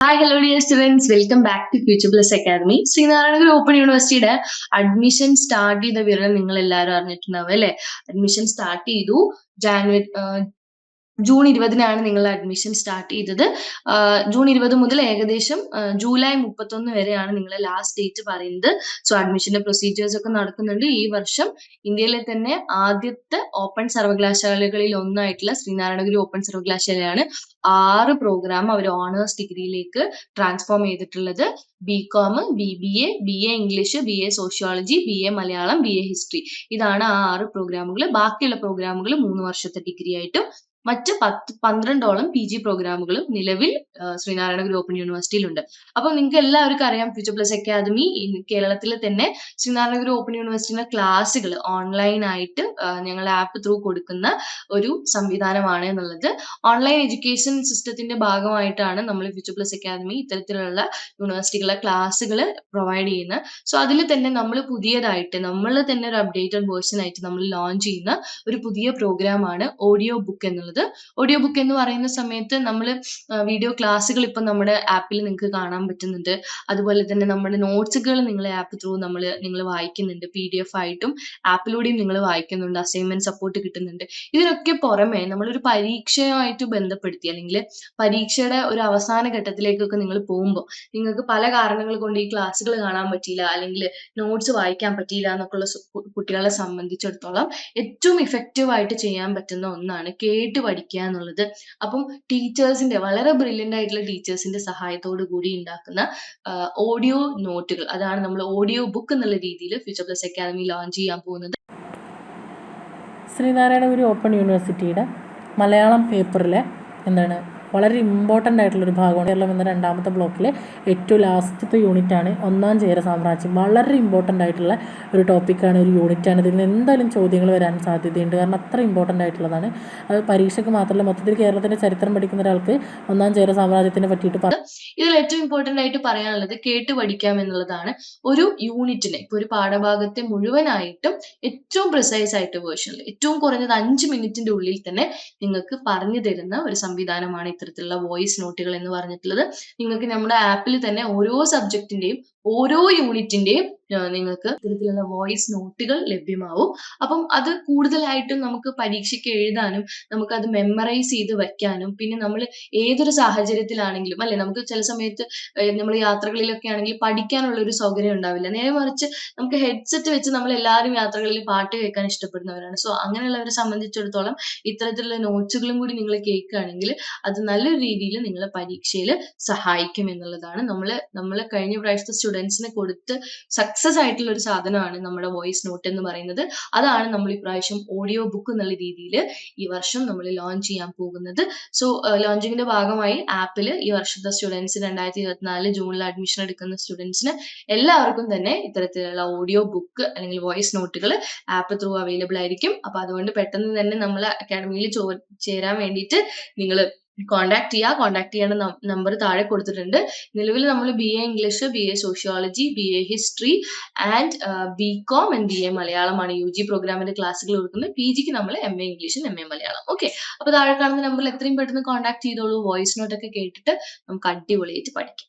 Hi hello dear students welcome back to future plus academy Sreenarayanaguru open യൂണിവേഴ്സിറ്റിയുടെ admission start ചെയ്ത വിവരം നിങ്ങൾ എല്ലാവരും അറിഞ്ഞിട്ടുണ്ടാവും അല്ലെ? അഡ്മിഷൻ സ്റ്റാർട്ട് ചെയ്തു. ജാനുവരി ജൂൺ ഇരുപതിനാണ് നിങ്ങൾ അഡ്മിഷൻ സ്റ്റാർട്ട് ചെയ്തത്. ജൂൺ ഇരുപത് മുതൽ ഏകദേശം ജൂലൈ മുപ്പത്തൊന്ന് വരെയാണ് നിങ്ങളെ ലാസ്റ്റ് ഡേറ്റ് പറയുന്നത്. സോ അഡ്മിഷന്റെ പ്രൊസീജിയേഴ്സ് ഒക്കെ നടക്കുന്നുണ്ട്. ഈ വർഷം ഇന്ത്യയിലെ തന്നെ ആദ്യത്തെ ഓപ്പൺ സർവകലാശാലകളിൽ ഒന്നായിട്ടുള്ള ശ്രീനാരായണഗുരു ഓപ്പൺ സർവകലാശാലയാണ് ആറ് പ്രോഗ്രാം അവർ ഓണേഴ്സ് ഡിഗ്രിയിലേക്ക് ട്രാൻസ്ഫോം ചെയ്തിട്ടുള്ളത്. B com B B A B A English B A sociology B A Malayalam B A history ഇതാണ് ആ ആറ് പ്രോഗ്രാമുകൾ ബാക്കിയുള്ള പ്രോഗ്രാമുകൾ മൂന്ന് വർഷത്തെ ഡിഗ്രി ആയിട്ടും മറ്റ് പത്ത് പന്ത്രണ്ടോളം പി ജി പ്രോഗ്രാമുകളും നിലവിൽ ശ്രീനാരായണ ഗുരു ഓപ്പൺ യൂണിവേഴ്സിറ്റിയിലുണ്ട്. അപ്പൊ നിങ്ങൾക്ക് എല്ലാവർക്കും അറിയാം ഫ്യൂച്ചർ പ്ലസ് അക്കാദമി കേരളത്തിലെ തന്നെ ശ്രീനാരായണ ഗുരു ഓപ്പൺ യൂണിവേഴ്സിറ്റിയുടെ ക്ലാസ്സുകൾ ഓൺലൈൻ ആയിട്ട് ഞങ്ങൾ ആപ്പ് ത്രൂ കൊടുക്കുന്ന ഒരു സംവിധാനമാണ് എന്നുള്ളത്. ഓൺലൈൻ എഡ്യൂക്കേഷൻ സിസ്റ്റത്തിന്റെ ഭാഗമായിട്ടാണ് നമ്മൾ ഫ്യൂച്ചർ പ്ലസ് അക്കാദമി ഇത്തരത്തിലുള്ള യൂണിവേഴ്സിറ്റികളുടെ ക്ലാസ്സുകൾ പ്രൊവൈഡ് ചെയ്യുന്നത്. സോ അതിൽ തന്നെ നമ്മൾ പുതിയതായിട്ട് നമ്മൾ തന്നെ ഒരു അപ്ഡേറ്റഡ് വേർഷൻ ആയിട്ട് നമ്മൾ ലോഞ്ച് ചെയ്യുന്ന ഒരു പുതിയ പ്രോഗ്രാമാണ് ഓഡിയോ ബുക്ക് എന്നുള്ളത്. ഓഡിയോ ബുക്ക് എന്ന് പറയുന്ന സമയത്ത് നമ്മൾ വീഡിയോ ക്ലാസ്സുകൾ ഇപ്പം നമ്മുടെ ആപ്പിൽ നിങ്ങൾക്ക് കാണാൻ പറ്റുന്നുണ്ട്. അതുപോലെ തന്നെ നമ്മുടെ നോട്ട്സുകൾ നിങ്ങൾ ആപ്പ് ത്രൂ നമ്മൾ നിങ്ങൾ വായിക്കുന്നുണ്ട്. പി ഡി എഫ് ആയിട്ടും ആപ്പിലൂടെയും നിങ്ങൾ വായിക്കുന്നുണ്ട്. അസൈൻമെന്റ് സപ്പോർട്ട് കിട്ടുന്നുണ്ട്. ഇതിനൊക്കെ പുറമെ നമ്മളൊരു പരീക്ഷയുമായിട്ട് ബന്ധപ്പെടുത്തി അല്ലെങ്കിൽ പരീക്ഷയുടെ ഒരു അവസാന ഘട്ടത്തിലേക്കൊക്കെ നിങ്ങൾ പോകുമ്പോൾ നിങ്ങൾക്ക് പല കാരണങ്ങൾ കൊണ്ട് ഈ ക്ലാസ്സുകൾ കാണാൻ പറ്റിയില്ല അല്ലെങ്കിൽ നോട്ട്സ് വായിക്കാൻ പറ്റിയില്ല എന്നൊക്കെയുള്ള കുട്ടികളെ സംബന്ധിച്ചിടത്തോളം ഏറ്റവും ഇഫക്റ്റീവ് ആയിട്ട് ചെയ്യാൻ പറ്റുന്ന ഒന്നാണ് കേട്ട് പഠിക്കുക എന്നുള്ളത്. അപ്പം ടീച്ചേഴ്സിന്റെ വളരെ ബ്രില്യന്റ് ആയിട്ടുള്ള ടീച്ചേഴ്സിന്റെ സഹായത്തോടു കൂടി ഉണ്ടാക്കുന്ന ഓഡിയോ നോട്ടുകൾ. അതാണ് നമ്മൾ ഓഡിയോ ബുക്ക് എന്നുള്ള രീതിയിൽ ഫ്യൂച്ചർ പ്ലസ് അക്കാദമി ലോഞ്ച് ചെയ്യാൻ പോകുന്നത്. ശ്രീനാരായണഗുരു ഓപ്പൺ യൂണിവേഴ്സിറ്റിയുടെ മലയാളം പേപ്പറിലെ എന്താണ് വളരെ ഇമ്പോർട്ടന്റ് ആയിട്ടുള്ളൊരു ഭാഗമാണ് കേരളം എന്ന രണ്ടാമത്തെ ബ്ലോക്കിലെ ഏറ്റവും ലാസ്റ്റത്തെ യൂണിറ്റാണ് ഒന്നാം ചേര സാമ്രാജ്യം. വളരെ ഇമ്പോർട്ടന്റ് ആയിട്ടുള്ള ഒരു ടോപ്പിക്കാണ് ഒരു യൂണിറ്റാണ് ഇതിൽ നിന്ന് എന്തായാലും ചോദ്യങ്ങൾ വരാൻ സാധ്യതയുണ്ട്. കാരണം അത്ര ഇമ്പോർട്ടന്റ് ആയിട്ടുള്ളതാണ്. അത് പരീക്ഷയ്ക്ക് മാത്രമല്ല മൊത്തത്തിൽ കേരളത്തിന്റെ ചരിത്രം പഠിക്കുന്ന ഒരാൾക്ക് ഒന്നാം ചേര സാമ്രാജ്യത്തിനെ പറ്റിയിട്ട് പറയാം ഇതിൽ ഏറ്റവും ഇമ്പോർട്ടന്റ് ആയിട്ട് പറയാനുള്ളത് കേട്ട് പഠിക്കാം എന്നുള്ളതാണ്. ഒരു യൂണിറ്റിനെ ഇപ്പോൾ ഒരു പാഠഭാഗത്തെ മുഴുവനായിട്ടും ഏറ്റവും പ്രിസൈസ് ആയിട്ട് വേർഷനിൽ ഏറ്റവും കുറഞ്ഞത് അഞ്ച് മിനിറ്റിന്റെ ഉള്ളിൽ തന്നെ നിങ്ങൾക്ക് പറഞ്ഞു തരുന്ന ഒരു സംവിധാനമാണ് ഇത്തരത്തിലുള്ള വോയിസ് നോട്ടുകൾ എന്ന് പറഞ്ഞിട്ടുള്ളത് നിങ്ങൾക്ക് നമ്മുടെ ആപ്പിൽ തന്നെ ഓരോ സബ്ജക്റ്റിന്റെയും ഓരോ യൂണിറ്റിന്റെയും നിങ്ങൾക്ക് ഇത്തരത്തിലുള്ള വോയിസ് നോട്ടുകൾ ലഭ്യമാവും. അപ്പം അത് കൂടുതലായിട്ടും നമുക്ക് പരീക്ഷയ്ക്ക് എഴുതാനും നമുക്ക് അത് മെമ്മറൈസ് ചെയ്ത് വെക്കാനും പിന്നെ നമ്മൾ ഏതൊരു സാഹചര്യത്തിലാണെങ്കിലും അല്ലെ? നമുക്ക് ചില സമയത്ത് നമ്മൾ യാത്രകളിലൊക്കെ ആണെങ്കിൽ പഠിക്കാനുള്ള ഒരു സൗകര്യം ഉണ്ടാവില്ല. നേരെ മറിച്ച് നമുക്ക് ഹെഡ്സെറ്റ് വെച്ച് നമ്മൾ എല്ലാവരും യാത്രകളിൽ പാട്ട് കേൾക്കാൻ ഇഷ്ടപ്പെടുന്നവരാണ്. സോ അങ്ങനെയുള്ളവരെ സംബന്ധിച്ചിടത്തോളം ഇത്തരത്തിലുള്ള നോട്ട്സുകളും കൂടി നിങ്ങൾ കേൾക്കുകയാണെങ്കിൽ അത് നല്ലൊരു രീതിയിൽ നിങ്ങളെ പരീക്ഷയിൽ സഹായിക്കും എന്നുള്ളതാണ്. നമ്മൾ നമ്മൾ കഴിഞ്ഞ പ്രാവശ്യത്തെ സ്റ്റുഡൻസിന് കൊടുത്ത് സക്സസ് ആയിട്ടുള്ള ഒരു സാധനമാണ് നമ്മുടെ വോയിസ് നോട്ട് എന്ന് പറയുന്നത്. അതാണ് നമ്മൾ ഇപ്രാവശ്യം ഓഡിയോ ബുക്ക് എന്നുള്ള രീതിയിൽ ഈ വർഷം നമ്മൾ ലോഞ്ച് ചെയ്യാൻ പോകുന്നത്. സോ ലോഞ്ചിങ്ങിന്റെ ഭാഗമായി ആപ്പിൽ ഈ വർഷത്തെ സ്റ്റുഡൻസ് രണ്ടായിരത്തി ഇരുപത്തിനാല് ജൂണിൽ അഡ്മിഷൻ എടുക്കുന്ന സ്റ്റുഡൻസിന് എല്ലാവർക്കും തന്നെ ഇത്തരത്തിലുള്ള ഓഡിയോ ബുക്ക് അല്ലെങ്കിൽ വോയിസ് നോട്ടുകൾ ആപ്പ് ത്രൂ അവൈലബിൾ ആയിരിക്കും. അപ്പൊ അതുകൊണ്ട് പെട്ടെന്ന് തന്നെ നമ്മൾ അക്കാഡമിയിൽ ചേരാൻ വേണ്ടിയിട്ട് നിങ്ങൾ കോൺടാക്ട് ചെയ്യുക കോണ്ടാക്ട് ചെയ്യേണ്ട നമ്പർ താഴെ കൊടുത്തിട്ടുണ്ട്. നിലവിൽ നമ്മൾ B A English B A sociology B A history and B com and B A മലയാളമാണ് യു ജി പ്രോഗ്രാമിന്റെ ക്ലാസ്സുകൾ കൊടുക്കുന്നത്. പി ജിക്ക് നമ്മൾ എം എ ഇംഗ്ലീഷും എം എ മലയാളം. ഓക്കെ അപ്പൊ താഴെ കാണുന്ന നമ്പറിൽ എത്രയും പെട്ടെന്ന് കോണ്ടാക്ട് ചെയ്തോളൂ. വോയിസ് നോട്ടൊക്കെ കേട്ടിട്ട് നമുക്ക് അടിപൊളിയായിട്ട് പഠിക്കാം.